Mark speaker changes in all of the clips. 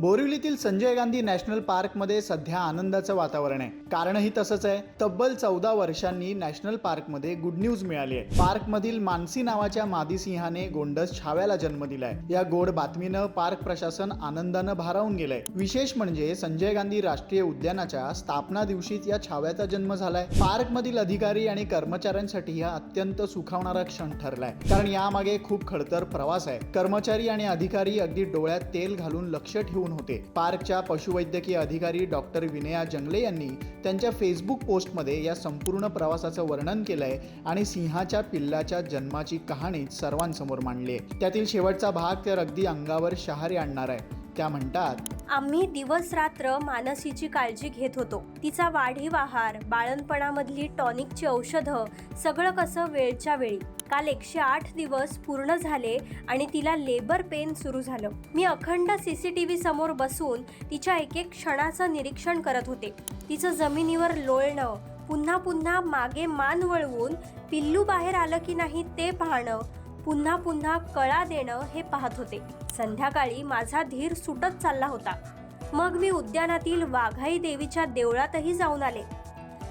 Speaker 1: बोरिवलीतील Sanjay Gandhi national पार्कमध्ये सध्या आनंदाचं वातावरण आहे. कारणही तसंच आहे. तब्बल चौदा वर्षांनी नॅशनल पार्कमध्ये गुड न्यूज मिळाली आहे. पार्कमधील मानसी नावाच्या मादी सिंहाने गोंडस छाव्याला जन्म दिलाय. या गोड बातमीनं पार्क प्रशासन आनंदानं भारावून गेलंय. विशेष म्हणजे संजय गांधी राष्ट्रीय उद्यानाच्या स्थापना दिवशीच या छाव्याचा जन्म झालाय. पार्कमधील अधिकारी आणि कर्मचाऱ्यांसाठी हा अत्यंत सुखावणारा क्षण ठरलाय. कारण यामागे खूप खडतर प्रवास आहे. कर्मचारी आणि अधिकारी अगदी डोळ्यात तेल घालून लक्ष ठेवून होते. पार्कच्या पशुवैद्यकीय अधिकारी डॉक्टर विनया जंगले यांनी त्यांच्या फेसबुक पोस्टमध्ये या संपूर्ण प्रवासाचं वर्णन केलंय आणि सिंहाच्या पिल्लाच्या जन्माची कहाणी सर्वांसमोर मांडली आहे त्यातील शेवटचा भाग तर अगदी अंगावर शहारे आणणार आहे. त्या म्हणतात
Speaker 2: आम्ही दिवस रात्र मानसीची काळजी घेत होतो. तिचा वाढीव आहार बाळणपणामधली टॉनिकची औषधं सगळं कसं वेळच्या वेळी. काल एकशे आठ दिवस पूर्ण झाले आणि तिला लेबर पेन सुरू झालं. मी अखंड सी सी टी व्ही समोर बसून तिच्या एक एक क्षणाचं निरीक्षण करत होते. तिचं जमिनीवर लोळणं पुन्हा पुन्हा मागे मान वळवून पिल्लू बाहेर आलं की नाही ते पाहणं पुन्हा पुन्हा कळा देणं हे पाहत होते. संध्याकाळी माझा धीर सुटत चालला होता. मग मी उद्यानातील वाघाई देवीच्या देवळातही जाऊन आले.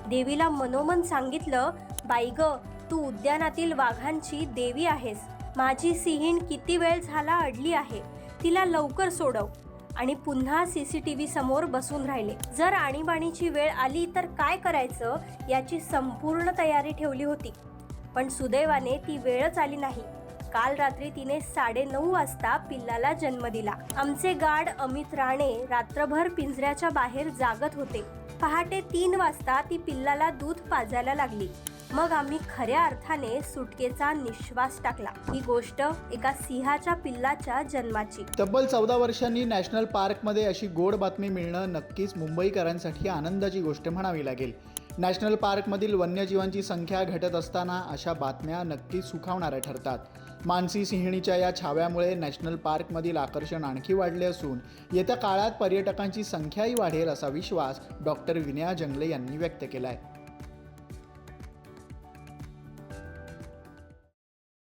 Speaker 2: देवीला मनोमन सांगितलं बाई ग तू उद्यानातील वाघांची देवी आहेस. माझी सिहीण किती वेळ झाला अडली आहे तिला लवकर सोडव. आणि पुन्हा सी सी टी व्ही समोर बसून राहिले. जर आणीबाणीची वेळ आली तर काय करायचं याची संपूर्ण तयारी ठेवली होती. पण सुदैवाने ती वेळच आली नाही. काल रात्री तिने साडेनऊ वाजता पिल्लाला जन्म दिला. आमचे गार्ड अमित राणे रात्रभर पिंजऱ्याच्या बाहेर जागत होते. पहाटे तीन वाजता ती पिल्लाला दूध पाजायला लागली. मग आम्ही खऱ्या अर्थाने सुटकेचा निश्वास टाकला. ही गोष्ट एका सिंहाच्या पिल्लाच्या जन्माची.
Speaker 1: तब्बल चौदा वर्षांनी नॅशनल पार्कमध्ये अशी गोड बातमी मिळणं नक्कीच मुंबईकरांसाठी आनंदाची गोष्ट म्हणावी लागेल. नॅशनल पार्कमधील वन्यजीवांची संख्या घटत असताना अशा बातम्या नक्कीच सुखावणाऱ्या ठरतात. मानसी सिंहणीच्या या छाव्यामुळे नॅशनल पार्कमधील आकर्षण आणखी वाढले असून येत्या काळात पर्यटकांची संख्याही वाढेल असा विश्वास डॉक्टर विनया जंगले यांनी व्यक्त केला आहे